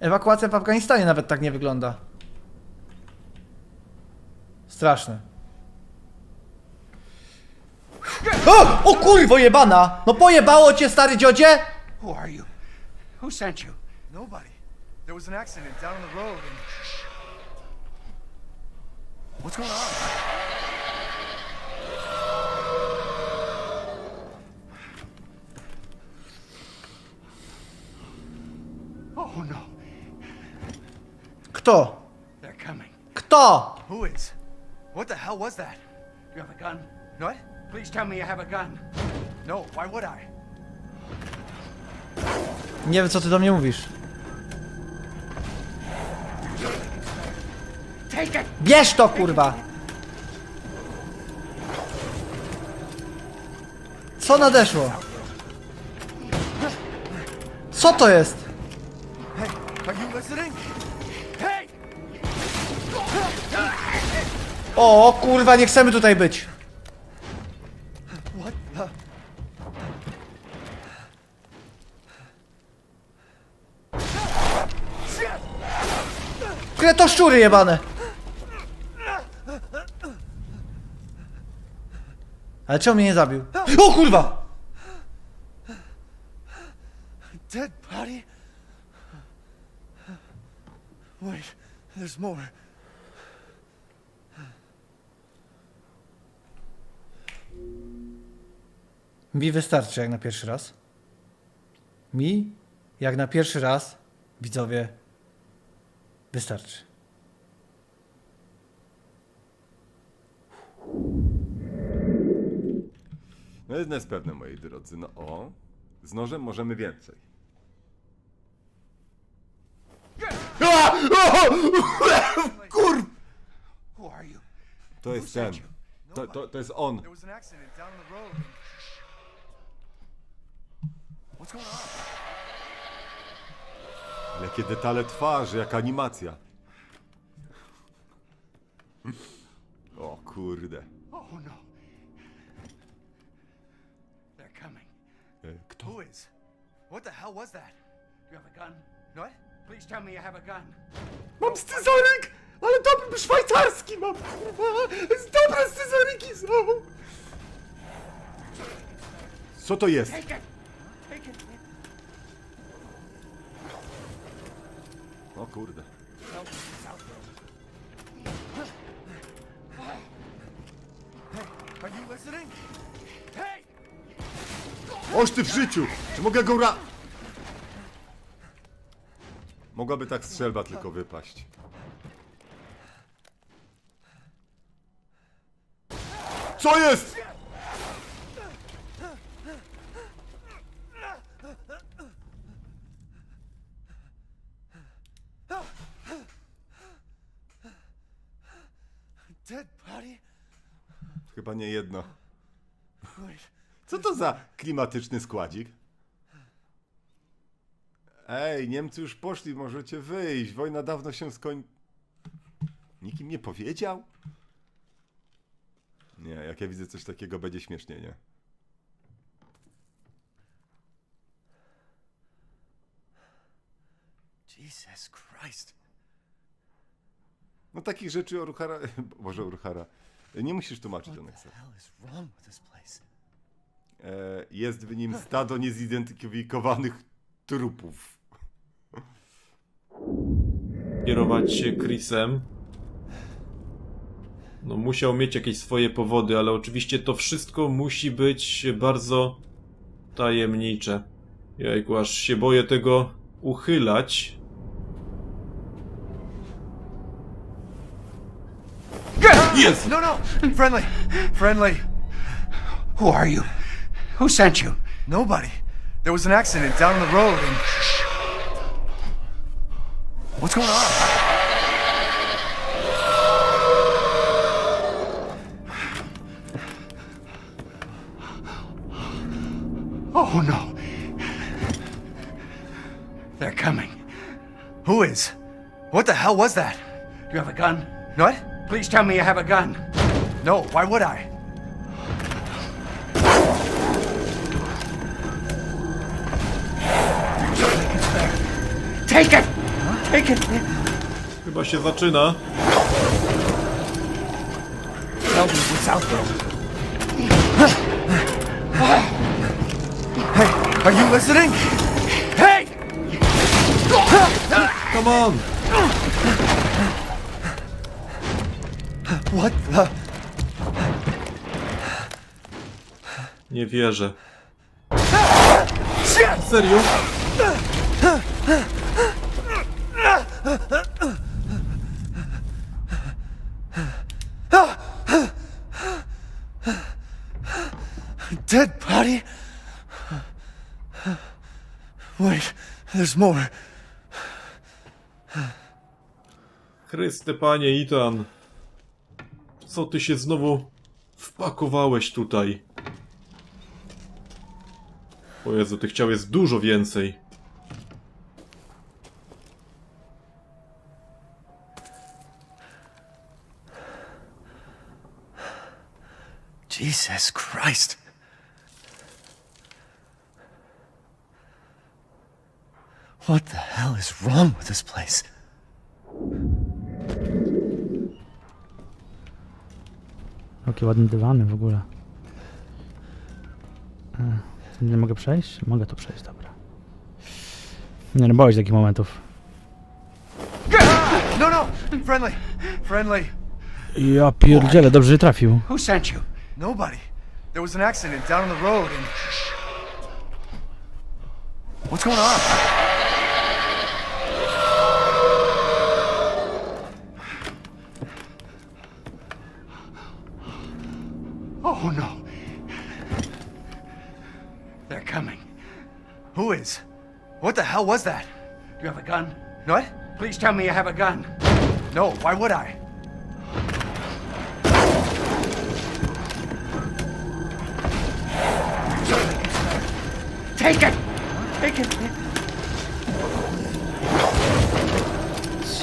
Ewakuacja w Afganistanie nawet tak nie wygląda. Straszne. O! O kurwo jebana! No pojebało cię stary dziodzie? Who are you? Who sent you? Nobody. There was an accident down the road and. What's going on? Oh no, Kto? they're coming. Kto? Who is? What the hell was that? You have a gun? What? Please tell me you have a gun. No, why would I? Nie wiem co ty do mnie mówisz. Take it! Bierz to kurwa! Co nadeszło? Co to jest? Hey, are you listening? O kurwa, nie chcemy tutaj być. What the? Które to szczury jebane. Ale czemu mnie nie zabił? O kurwa! Dead body? Wait, there's more. Mi wystarczy jak na pierwszy raz. Mi jak na pierwszy raz, widzowie, wystarczy. No jedno jest pewne, moi drodzy, no o, z nożem możemy więcej. A! O! Kur... Who are you? To jest ten. To, to, to jest on. There was an accident down on the road and. Jakie detale twarzy, jaka animacja. O kurde. Oh no. They're coming. E, Kto? Who is? What the hell was that? You have a gun? What? Please tell me you have a gun. Mam scyzoryk! Ale dobry szwajcarski mam! Dobre scyzoryki są! Co to jest? Take it! O kurde. Oż ty w życiu! Czy mogę go ra... Mogłaby tak strzelba tylko wypaść. Co jest? Dead body? Chyba nie jedno. Co to za klimatyczny składzik? Ej, Niemcy już poszli, możecie wyjść. Wojna dawno się skoń... Nikim nie powiedział? Nie, jak ja widzę coś takiego, będzie śmiesznie, nie? Jesus Christ. No takich rzeczy Oruchara... Boże, Oruchara. Nie musisz tłumaczyć, this place? E, jest w nim stado niezidentyfikowanych trupów. kierować się Chrisem. No, musiał mieć jakieś swoje powody, ale oczywiście to wszystko musi być bardzo tajemnicze. Jajku, aż się boję tego uchylać. Yes! No, no! Friendly! Friendly! Who are you? Who sent you? Nobody. There was an accident down the road and. What's going on? Oh no. They're coming. Who is? What the hell was that? Do You have a gun? What? Please tell me you have a gun. No, why would I? Take it! Take it. Chyba się zaczyna. Tell me what's out there. Hey, are you listening? Hey! Come on! What the? Nie wierzę. Serio? Dead body? Wait, there's more. Chryste panie, Itan. Co ty się znowu wpakowałeś tutaj? O Jezu, tych ciał jest dużo więcej. Jesus Christ. What the hell is wrong with this place? Jakie ładne dywany w ogóle. E, Nie mogę przejść? Mogę tu przejść, dobra. Nie no, boję się takich momentów. No, no! Friendly! Friendly! Ja pierdzielę, dobrze, że trafił. Who sent you? Nobody. There was an accident down on the road and. What's going on? Oh no. They're coming. Who is? What the hell was that? Do you have a gun? What? Please tell me you have a gun. No, why would I? Take it. Take it.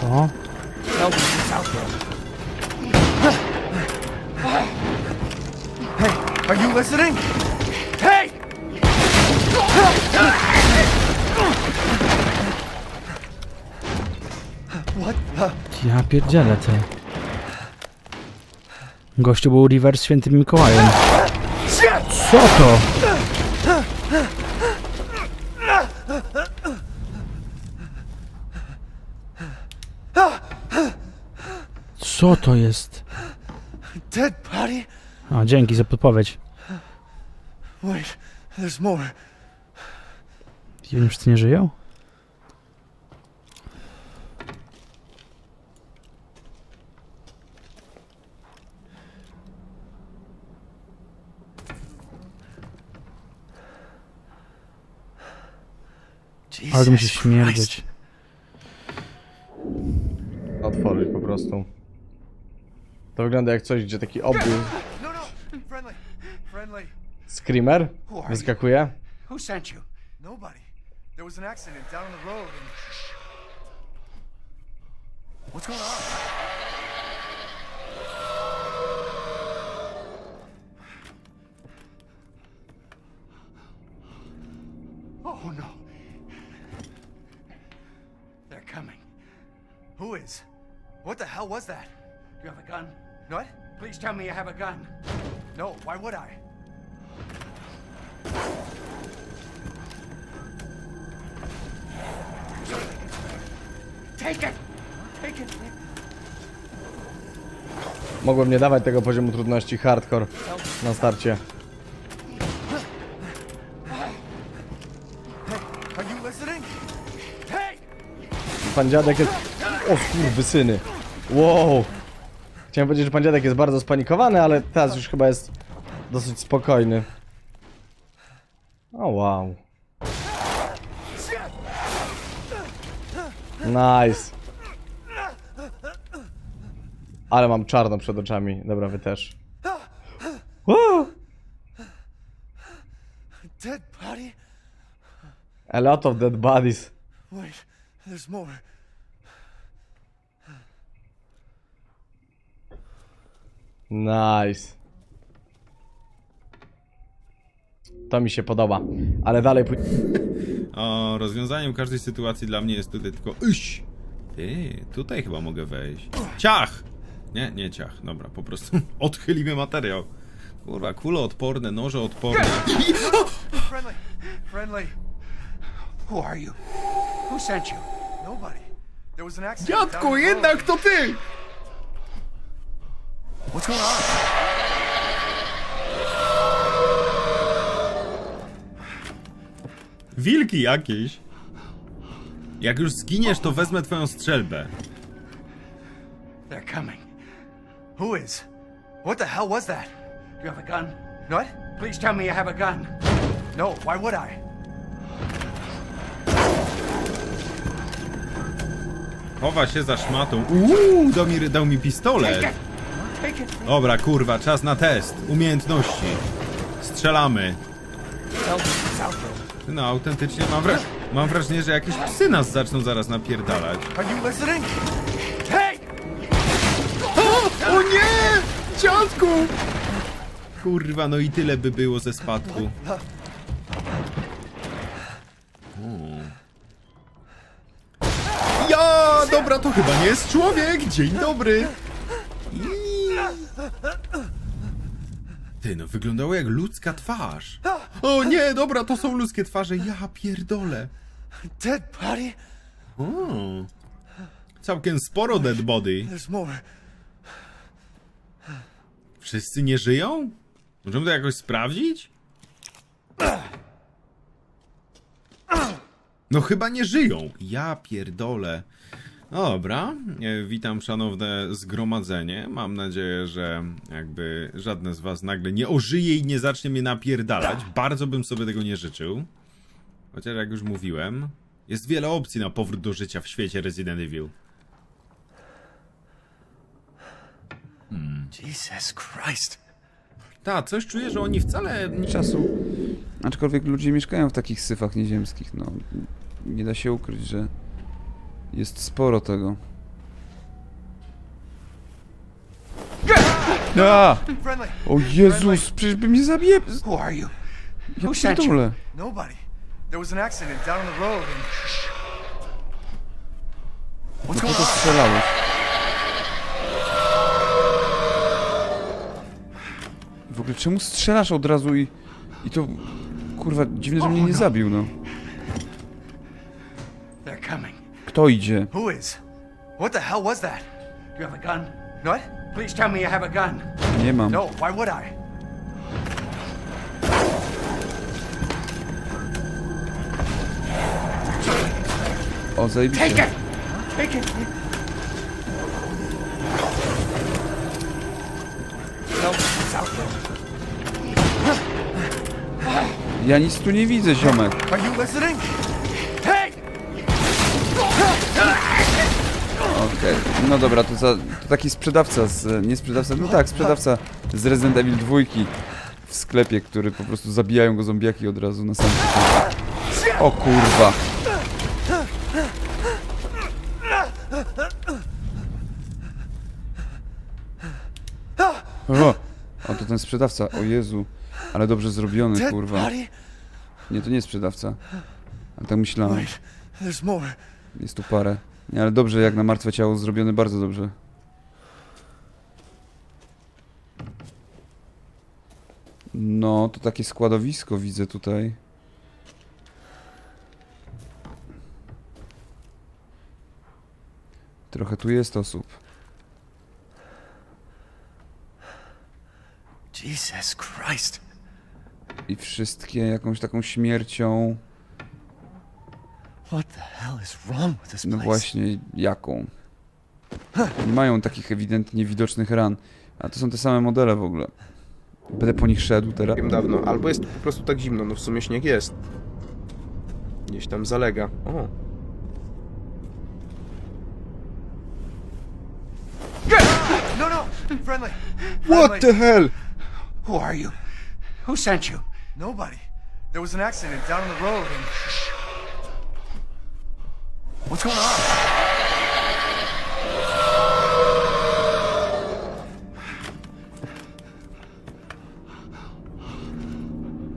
Co? Tell me out there. Are you listening? Hey! What the? Ja pierdzielę, ty. Gościu był reverse świętym Mikołajem. Co to? Co to jest? Dead body? O, dzięki za podpowiedź. Wait, there's more. I oni wszyscy nie żyją? Ale to musi Jesus śmierdzieć. otworzyć po prostu. To wygląda jak coś, gdzie taki obóz screamer Who are you? wyskakuje. Who sent you? Nobody. There was an accident down on the road and. What's going on? Oh no. They're coming. Who is? What the hell was that? Do you have a gun? What? Please tell me you have a gun. No, why would I? Mogłem nie dawać tego poziomu trudności hardcore na starcie. Pan dziadek jest... O syny. Wow. Chciałem powiedzieć, że pan dziadek jest bardzo spanikowany, ale teraz już chyba jest dosyć spokojny. O wow. Nice. Ale mam czarno przed oczami. Dobra, wy też. Woo! Dead body? A lot of dead bodies. Wait, there's more. Nice. To mi się podoba. Ale dalej pój- O, rozwiązaniem każdej sytuacji dla mnie jest tutaj tylko iść Ty, tutaj chyba mogę wejść. Ciach! Nie, nie ciach. Dobra, po prostu odchylimy materiał. Kurwa, kule odporne, noże odporne. Friendly. Friendly. Who are you? Who sent you? Nobody. There was an accident. Dziadku, jednak to ty! What's going on? Wilki jakieś. Jak już zginiesz, to wezmę twoją strzelbę. They're coming. Who is? What the hell was that? Do you have a gun? What? Please tell me you have a gun. No, why would I? Chowa się za szmatą. Uuu, dał mi, dał mi pistolet. Take it. Dobra, kurwa, czas na test. Umiejętności. Strzelamy. No, autentycznie mam, wra- mam wrażenie, że jakieś psy nas zaczną zaraz napierdalać. Are you listening? Hey! O nie! Dziadku! Kurwa, no i tyle by było ze spadku. O. Ja! Dobra, to chyba nie jest człowiek! Dzień dobry! I- Ty, no wyglądało jak ludzka twarz. O nie, dobra, to są ludzkie twarze, ja pierdolę. Dead body? O. Całkiem sporo dead body. There's more. Wszyscy nie żyją? Możemy to jakoś sprawdzić? No chyba nie żyją. Ja pierdolę. Dobra, e, witam szanowne zgromadzenie. Mam nadzieję, że jakby żadne z was nagle nie ożyje i nie zacznie mnie napierdalać. Bardzo bym sobie tego nie życzył. Chociaż jak już mówiłem, jest wiele opcji na powrót do życia w świecie Resident Evil. Jesus Christ. Ta, coś czuję, że oni wcale czasu. Aczkolwiek ludzie mieszkają w takich syfach nieziemskich, no. Nie da się ukryć, że jest sporo tego. A! O Jezus, przecież by mnie zabije! Who are you? Ja Who sent you? pierdolę. Nobody. There was an accident down the road and... What's Po going to on? strzelałeś. W ogóle czemu strzelasz od razu i... I to... Kurwa, dziwne, że mnie nie zabił, no. Kto idzie? Who is? What the hell was that? Do you have a gun? What? Please tell me you have a gun. Nie mam. No, why would I? O, Take zajebiście. it! Take it! No, it's out there. Ja nic tu nie widzę, ziomek. Are you listening? No dobra, to, za, to taki sprzedawca z... nie sprzedawca, no tak, sprzedawca z Resident Evil 2 w sklepie, który po prostu zabijają go zombiaki od razu na samym początku. O kurwa. O, o, to ten sprzedawca, o Jezu. Ale dobrze zrobiony, kurwa. Nie, to nie jest sprzedawca. Ale tak myślałem. Jest tu parę. Nie, ale dobrze, jak na martwe ciało zrobione, bardzo dobrze. No, to takie składowisko widzę tutaj. Trochę tu jest osób. Jesus Christ. I wszystkie jakąś taką śmiercią. What the hell is wrong with this No place? właśnie, jaką? Nie mają takich ewidentnie widocznych ran. A to są te same modele w ogóle. Będę po nich szedł teraz. Wiem dawno, albo jest po prostu tak zimno, no w sumie śnieg jest. Gdzieś tam zalega. O, No, no, friendly. What the hell? Who are you? Who sent you? Nobody. There was an accident down the road and... What's going on?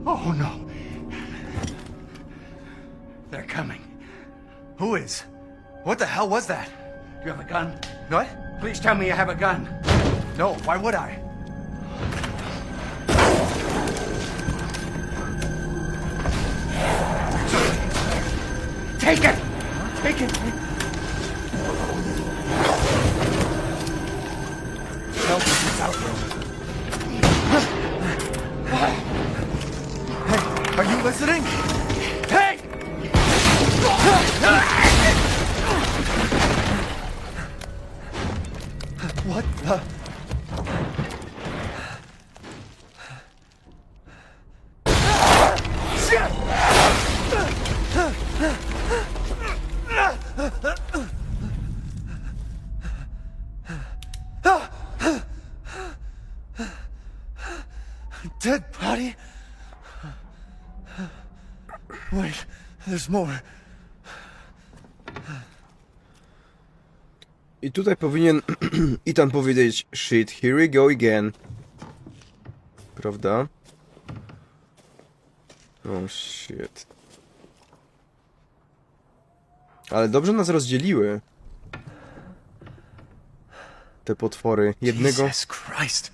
Oh no. They're coming. Who is? What the hell was that? Do you have a gun? What? Please tell me you have a gun. No, why would I? Take it! Take it! Help us out Hey, are you listening? Hey! What the? There's more. I tutaj powinien Ethan powiedzieć Shit, here we go again. Prawda? Oh shit. Ale dobrze nas rozdzieliły. Te potwory. Jednego, Jesus Christ.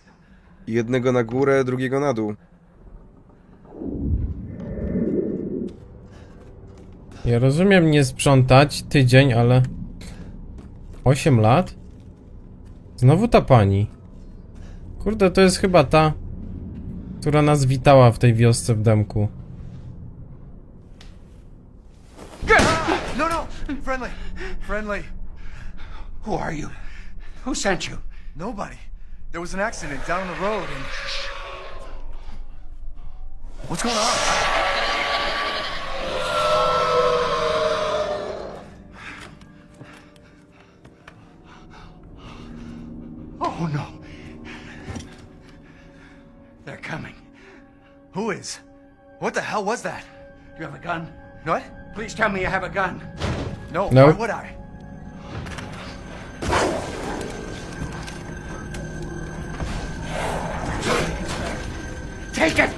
jednego na górę, drugiego na dół. Ja rozumiem nie sprzątać tydzień, ale... 8 lat? Znowu ta pani. Kurde, to jest chyba ta, która nas witała w tej wiosce w demku. No, no! Friendly! Friendly! Who are you? Who sent you? Nobody. There was an accident down the road and. What's going on? Oh no. They're coming. Who is? What the hell was that? You have a gun? What? Please tell me you have a gun. No, No. why would I? Take it!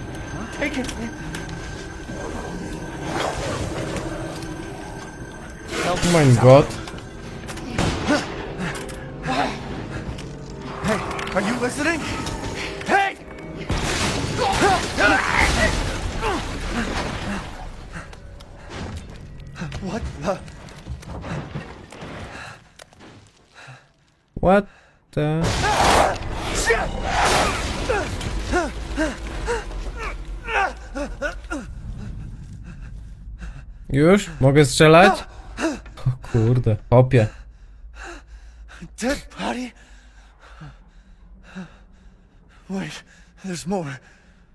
Take it! Oh mein Gott. Are you listening? Hey! What the? What the... Już? Mogę strzelać? O kurde. Dead body? Wait, there's more.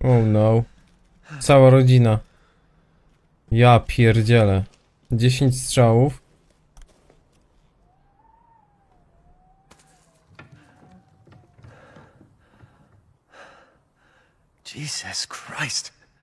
Oh no. Cała rodzina. Ja pierdzielę. 10 strzałów. Jesus Christ.